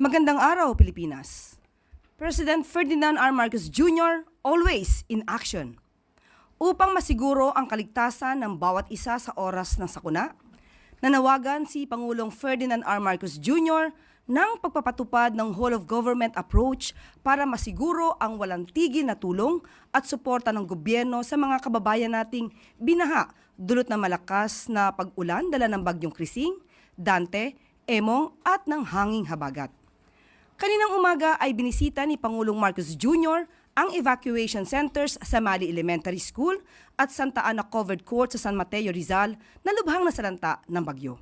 Magandang araw, Pilipinas. President Ferdinand R. Marcos Jr. always in action. Upang masiguro ang kaligtasan ng bawat isa sa oras ng sakuna, nanawagan si Pangulong Ferdinand R. Marcos Jr. ng pagpapatupad ng whole of government approach para masiguro ang walang tigil na tulong at suporta ng gobyerno sa mga kababayan nating binaha dulot ng malakas na pag-ulan dala ng bagyong Krising, Dante, Emong at ng hanging habagat. Kaninang umaga ay binisita ni Pangulong Marcos Jr. ang evacuation centers sa Mali Elementary School at Santa Ana Covered Court sa San Mateo Rizal na lubhang nasalanta ng bagyo.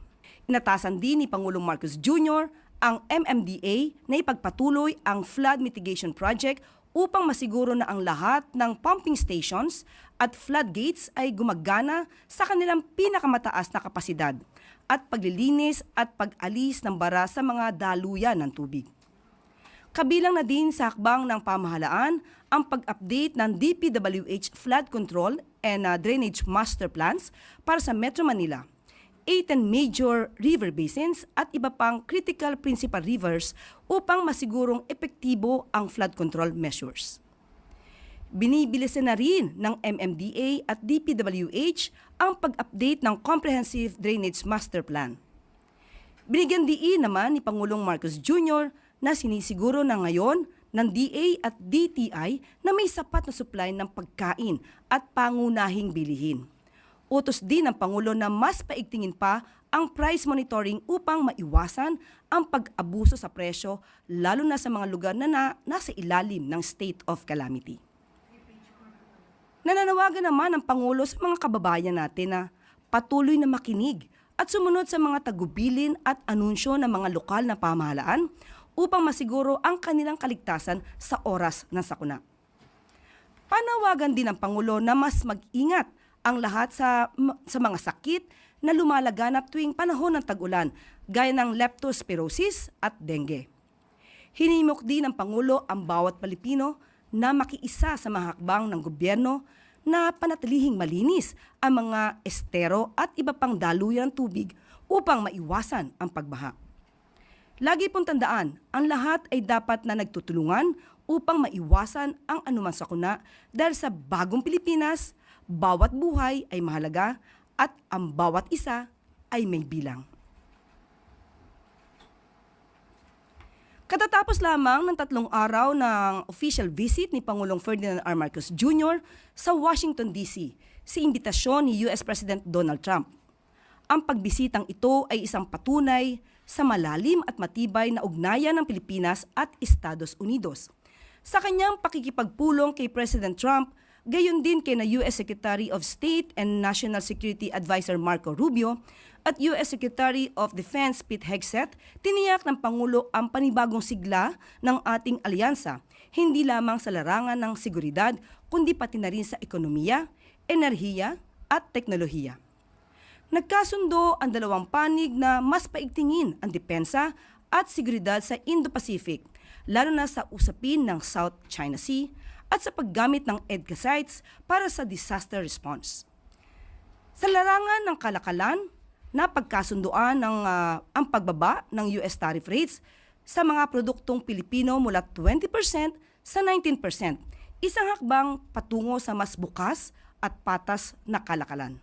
Inatasan din ni Pangulong Marcos Jr. ang MMDA na ipagpatuloy ang flood mitigation project upang masiguro na ang lahat ng pumping stations at floodgates ay gumagana sa kanilang pinakamataas na kapasidad at paglilinis at pag-alis ng bara sa mga daluyan ng tubig. Kabilang na din sa hakbang ng pamahalaan ang pag-update ng DPWH Flood Control and uh, Drainage Master Plans para sa Metro Manila, 18 major river basins at iba pang critical principal rivers upang masigurong epektibo ang flood control measures. Binibilisan na rin ng MMDA at DPWH ang pag-update ng Comprehensive Drainage Master Plan. Binigyan diin naman ni Pangulong Marcos Jr. na sinisiguro na ngayon ng DA at DTI na may sapat na supply ng pagkain at pangunahing bilihin. Utos din ng Pangulo na mas paigtingin pa ang price monitoring upang maiwasan ang pag-abuso sa presyo lalo na sa mga lugar na, na nasa ilalim ng state of calamity. Nananawagan naman ang Pangulo sa mga kababayan natin na patuloy na makinig at sumunod sa mga tagubilin at anunsyo ng mga lokal na pamahalaan upang masiguro ang kanilang kaligtasan sa oras ng sakuna. Panawagan din ng Pangulo na mas mag-ingat ang lahat sa, sa mga sakit na lumalaganap tuwing panahon ng tag-ulan gaya ng leptospirosis at dengue. Hinimok din ng Pangulo ang bawat Pilipino na makiisa sa mga hakbang ng gobyerno na panatilihing malinis ang mga estero at iba pang daluyan ng tubig upang maiwasan ang pagbaha. Lagi pong tandaan, ang lahat ay dapat na nagtutulungan upang maiwasan ang anumang sakuna dahil sa bagong Pilipinas, bawat buhay ay mahalaga at ang bawat isa ay may bilang. Katatapos lamang ng tatlong araw ng official visit ni Pangulong Ferdinand R. Marcos Jr. sa Washington, D.C. sa imbitasyon ni U.S. President Donald Trump. Ang pagbisitang ito ay isang patunay sa malalim at matibay na ugnayan ng Pilipinas at Estados Unidos. Sa kanyang pakikipagpulong kay President Trump, gayon din kay na U.S. Secretary of State and National Security Advisor Marco Rubio at U.S. Secretary of Defense Pete Hegseth, tiniyak ng Pangulo ang panibagong sigla ng ating alyansa, hindi lamang sa larangan ng seguridad, kundi pati na rin sa ekonomiya, enerhiya at teknolohiya. Nagkasundo ang dalawang panig na mas paigtingin ang depensa at seguridad sa Indo-Pacific, lalo na sa usapin ng South China Sea at sa paggamit ng EDCA sites para sa disaster response. Sa larangan ng kalakalan, napagkasunduan ng ah, ang pagbaba ng US tariff rates sa mga produktong Pilipino mula 20% sa 19%, isang hakbang patungo sa mas bukas at patas na kalakalan.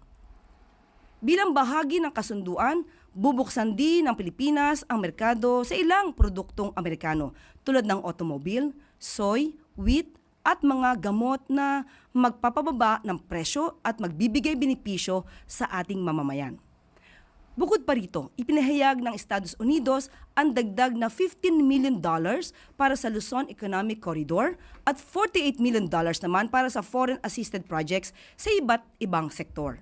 Bilang bahagi ng kasunduan, bubuksan din ng Pilipinas ang merkado sa ilang produktong Amerikano tulad ng automobile, soy, wheat at mga gamot na magpapababa ng presyo at magbibigay benepisyo sa ating mamamayan. Bukod pa rito, ipinahayag ng Estados Unidos ang dagdag na 15 million dollars para sa Luzon Economic Corridor at 48 million dollars naman para sa foreign assisted projects sa iba't ibang sektor.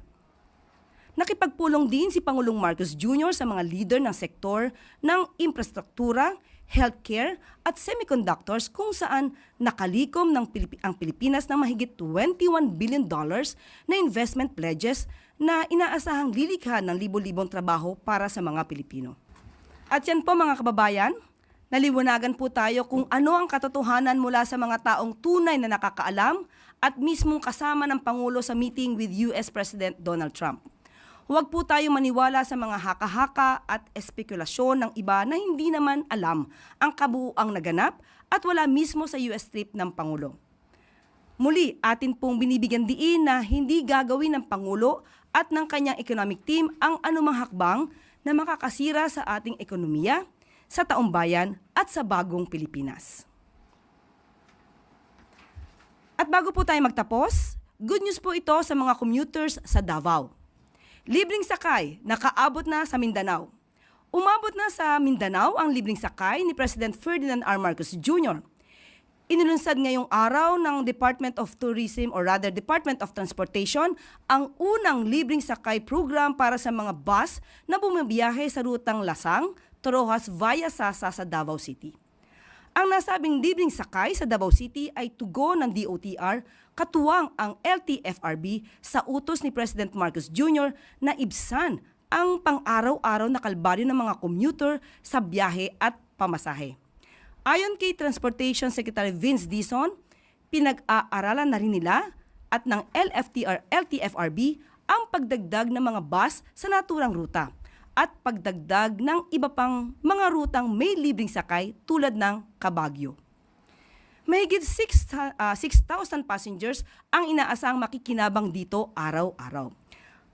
Nakipagpulong din si Pangulong Marcos Jr. sa mga leader ng sektor ng infrastruktura, healthcare at semiconductors kung saan nakalikom ng Pilip- ang Pilipinas ng mahigit 21 billion dollars na investment pledges na inaasahang lilikha ng libo-libong trabaho para sa mga Pilipino. At yan po mga kababayan, naliwanagan po tayo kung ano ang katotohanan mula sa mga taong tunay na nakakaalam at mismong kasama ng Pangulo sa meeting with US President Donald Trump. Huwag po tayo maniwala sa mga haka-haka at espekulasyon ng iba na hindi naman alam ang kabuuang naganap at wala mismo sa US trip ng Pangulo. Muli, atin pong binibigyan diin na hindi gagawin ng Pangulo at ng kanyang economic team ang anumang hakbang na makakasira sa ating ekonomiya, sa taong bayan at sa bagong Pilipinas. At bago po tayo magtapos, good news po ito sa mga commuters sa Davao. Libreng sakay, nakaabot na sa Mindanao. Umabot na sa Mindanao ang libreng sakay ni President Ferdinand R. Marcos Jr. Inilunsad ngayong araw ng Department of Tourism or rather Department of Transportation ang unang libreng sakay program para sa mga bus na bumabiyahe sa rutang Lasang, Torohas via Sasa sa Davao City. Ang nasabing libreng sakay sa Davao City ay tugon ng DOTR katuwang ang LTFRB sa utos ni President Marcos Jr. na ibsan ang pang-araw-araw na kalbaryo ng mga commuter sa biyahe at pamasahe. Ayon kay Transportation Secretary Vince Dizon, pinag-aaralan na rin nila at ng LFTR LTFRB ang pagdagdag ng mga bus sa naturang ruta at pagdagdag ng iba pang mga rutang may libreng sakay tulad ng Kabagyo. Mahigit 6, ah, 6,000 passengers ang inaasang makikinabang dito araw-araw.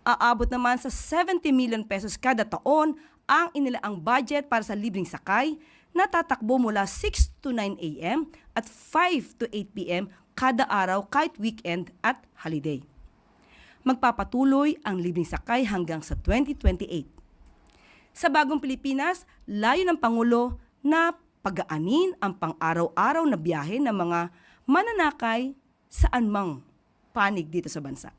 Aabot naman sa 70 million pesos kada taon ang inilaang budget para sa libreng sakay na tatakbo mula 6 to 9 a.m. at 5 to 8 p.m. kada araw kahit weekend at holiday. Magpapatuloy ang libreng sakay hanggang sa 2028. Sa bagong Pilipinas, layo ng Pangulo na pagaanin ang pang-araw-araw na biyahe ng mga mananakay saan mang panig dito sa bansa.